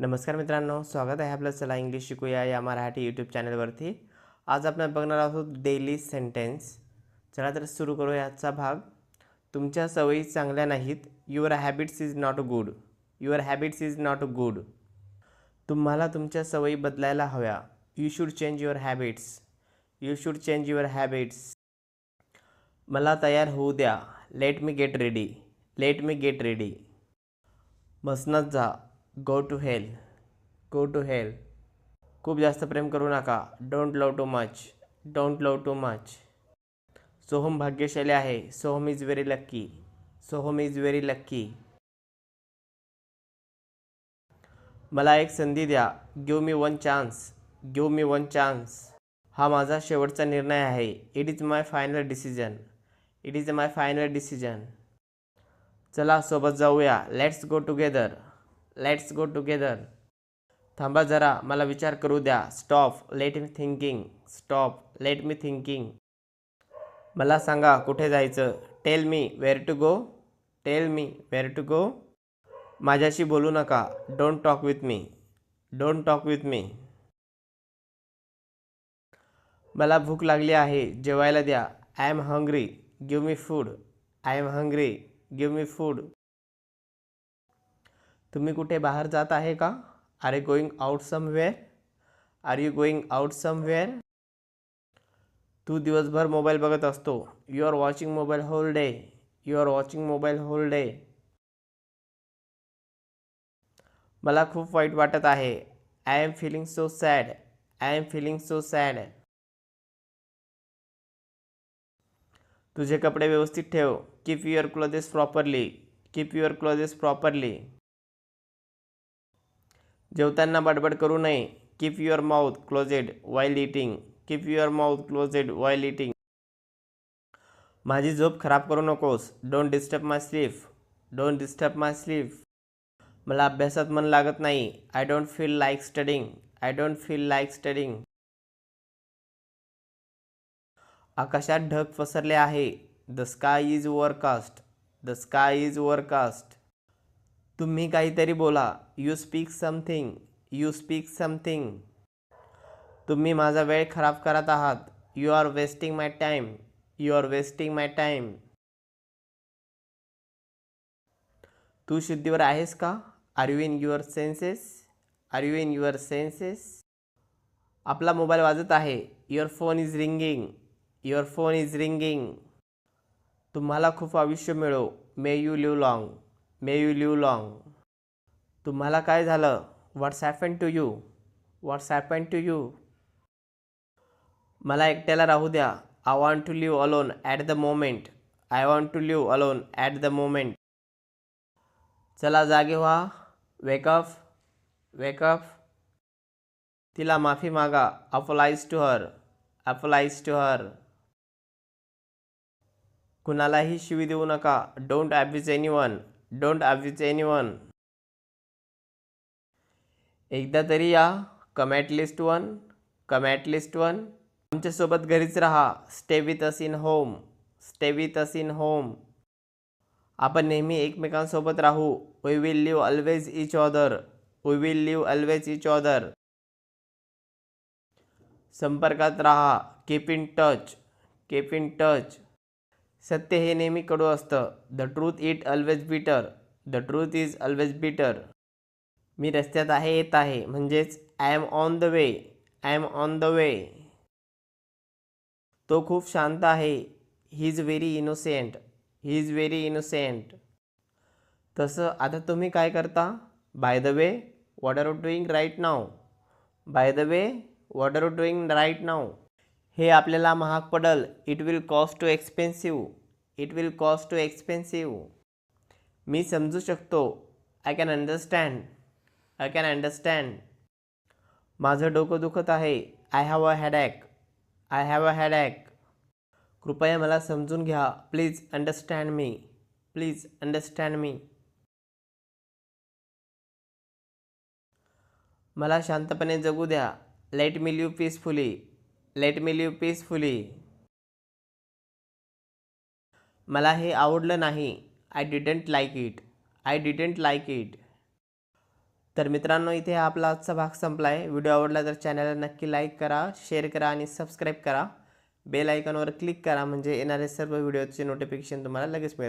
नमस्कार मित्रांनो स्वागत आहे आपलं चला इंग्लिश शिकूया या मराठी यूट्यूब चॅनलवरती आज आपण बघणार आहोत डेली सेंटेन्स चला तर सुरू करूया आजचा भाग. तुमच्या सवयी चांगल्या नाहीत. Your habits is not good your habits is not good तुम्हाला तुमच्या सवयी बदलायला हव्या. You should change your habits you should change your habits मला तयार होऊ द्या. Let me get ready let me get ready मसनात जा. Go to hell go to hell खूप जास्त प्रेम करू नका. Don't love too much don't love too much Soham भाग्यशाली आहे. Soham is very lucky Soham is very lucky मला एक संधी द्या. Give me one chance give me one chance हा माझा शेवटचा निर्णय आहे. It is my final decision it is my final decision चला सोबत जाऊया. Let's go together let's go together थांबा जरा मला विचार करू द्या. Stop let me thinking stop let me thinking मला सांगा कुठे जायचं? Tell me where to go tell me where to go माझ्याशी बोलू नका. Don't talk with me don't talk with me मला भूक लागली आहे. जेवायला द्या. I am hungry give me food I am hungry give me food तुम्ही कुठे बाहेर जात आहे का? Are you going out somewhere are you going out somewhere तू दिवसभर मोबाईल बघत असतो. You are watching mobile whole day you are watching mobile whole day मला खूप वाईट वाटत आहे. I am feeling so sad I am feeling so sad तुझे कपडे व्यवस्थित ठेव. Keep your clothes properly keep your clothes properly जेवताना बडबड करू नये. Keep your mouth closed while eating keep your mouth closed while eating माझी झोप खराब करू नकोस. Don't disturb my sleep don't disturb my sleep मला अभ्यासात मन लागत नाही. I don't feel like studying I don't feel like studying आकाशात ढग पसरले आहे. The sky is overcast the sky is overcast तुम्ही काहीतरी बोला. You speak something you speak something तुम्ही माझा वेळ खराब करत आहात. You are wasting my time you are wasting my time तू शुद्धीवर आहेस का? Are you in your senses are you in your senses आपला मोबाईल वाजत आहे. Your phone is ringing your phone is ringing तुम्हाला खूप आयुष्य मिळो. May you live long may you live long तुम्हाला काय झालं? What's happen to you what's happen to you मला एकट्याला राहू द्या. I want to live alone at the moment I want to live alone at the moment चला जागे व्हा. वेकअप वेकअप तिला माफी मागा. Apologise to her apologise to her कुणालाही शिवी देऊ नका. Don't abuse anyone don't abuse any one एकदा तरी या. Come at least one come at least one आमच्यासोबत घरीच राहा. Stay with us in home stay with us in home आपण नेहमी एकमेकांसोबत राहू. We will live always each other we will live always each other संपर्कात राहा. Keep in touch keep in touch सत्य हे नेहमी कडू असतं. The truth it always bitter the truth is always bitter मी रस्त्यात आहे येत आहे. म्हणजेच I am on the way I am on the way तो खूप शांत आहे. He is very innocent he is very innocent तसं आता तुम्ही काय करता? By the way what are doing right now by the way what are doing right now हे आपल्याला महाग पडल. It will cost too expensive it will cost too expensive मी समजू शकतो. I can understand I can understand माझं डोकं दुखत आहे. I have a headache I have a headache कृपया मला समजून घ्या. Please understand me please understand me मला शांतपणे जगू द्या. Let me live peacefully let me live peacefully मला हे आवडलं नाही. I didn't like it I didn't like it तर मित्रांनो इथे हा आपला आजचा भाग संपला आहे व्हिडिओ आवडला तर चॅनलला नक्की लाईक करा शेअर करा आणि सबस्क्राईब करा. बेल आयकॉनवर क्लिक करा म्हणजे येणारे सर्व व्हिडिओचे नोटिफिकेशन तुम्हाला लगेच मिळेल.